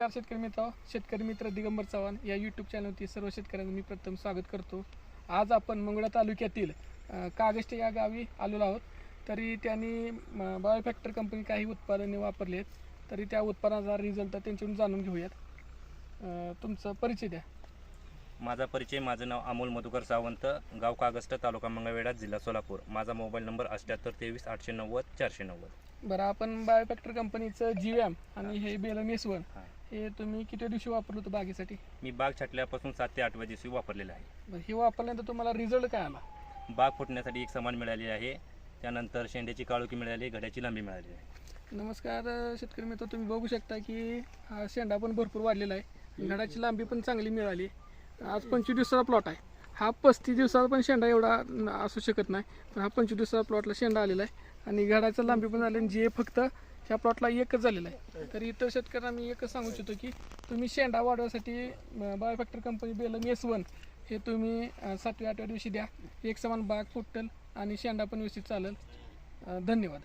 नमस्कार शेतकरी मित्र शेतकरी मित्र दिगंबर चव्हाण या यूट्यूब चॅनलवरती सर्व शेतकऱ्यांचं मी प्रथम स्वागत करतो. आज आपण मंगळा तालुक्यातील अ, कागष्टे या गावी आलेलो आहोत. तरी त्यांनी बायोफॅक्टर कंपनी काही उत्पादने वापरली आहेत तरी त्या उत्पादनाचा रिझल्ट त्यांच्याकडून जाणून घेऊयात. तुमचा परिचय द्या. माझा परिचय माझं नाव अमोल मधुकर सावंत गाव कागस्ट तालुका मंगळवेढा जिल्हा सोलापूर. माझा मोबाईल नंबर अठ्ठ्याहत्तर तेवीस आठशे नव्वद चारशे नव्वद. बरं आपण बायोफॅक्टर कंपनीचं जी वॅम आणि हे बेलम एस वन हां. तुम्ही किती दिवशी वापरलं होतं बागेसाठी? मी बाग छाटल्यापासून सात ते आठव्या दिवशी वापरलेलं आहे. बरं हे वापरल्यानंतर तुम्हाला रिझल्ट काय आला? बाग फुटण्यासाठी एक समान मिळाली आहे. त्यानंतर शेंड्याची काळोखी मिळाली घड्याची लांबी मिळाली आहे. नमस्कार अ, शेतकरी मित्र तुम्ही बघू शकता की हा शेंडा पण भरपूर वाढलेला आहे. झाडाची लांबी पण चांगली मिळाली. आज पंचवीस दिवसाचा प्लॉट आहे. हा पस्तीस दिवसाचा पण शेंडा एवढा असू शकत नाही. पण हा पंचवीस दिवसाचा प्लॉटला शेंडा आलेला आहे. आणि घडायचा लांबी पण झाली आणि जे फक्त ह्या प्लॉटला एकच झालेला आहे. तर इतर शेतकऱ्यांना मी एकच सांगू इच्छितो की तुम्ही शेंडा वाढवण्यासाठी बायोफॅक्टर कंपनी बेलम एस वन हे तुम्ही सातव्या आठव्या दिवशी द्या. एक समान बाग फुटल आणि शेंडा पण व्यवस्थित चालेल. धन्यवाद.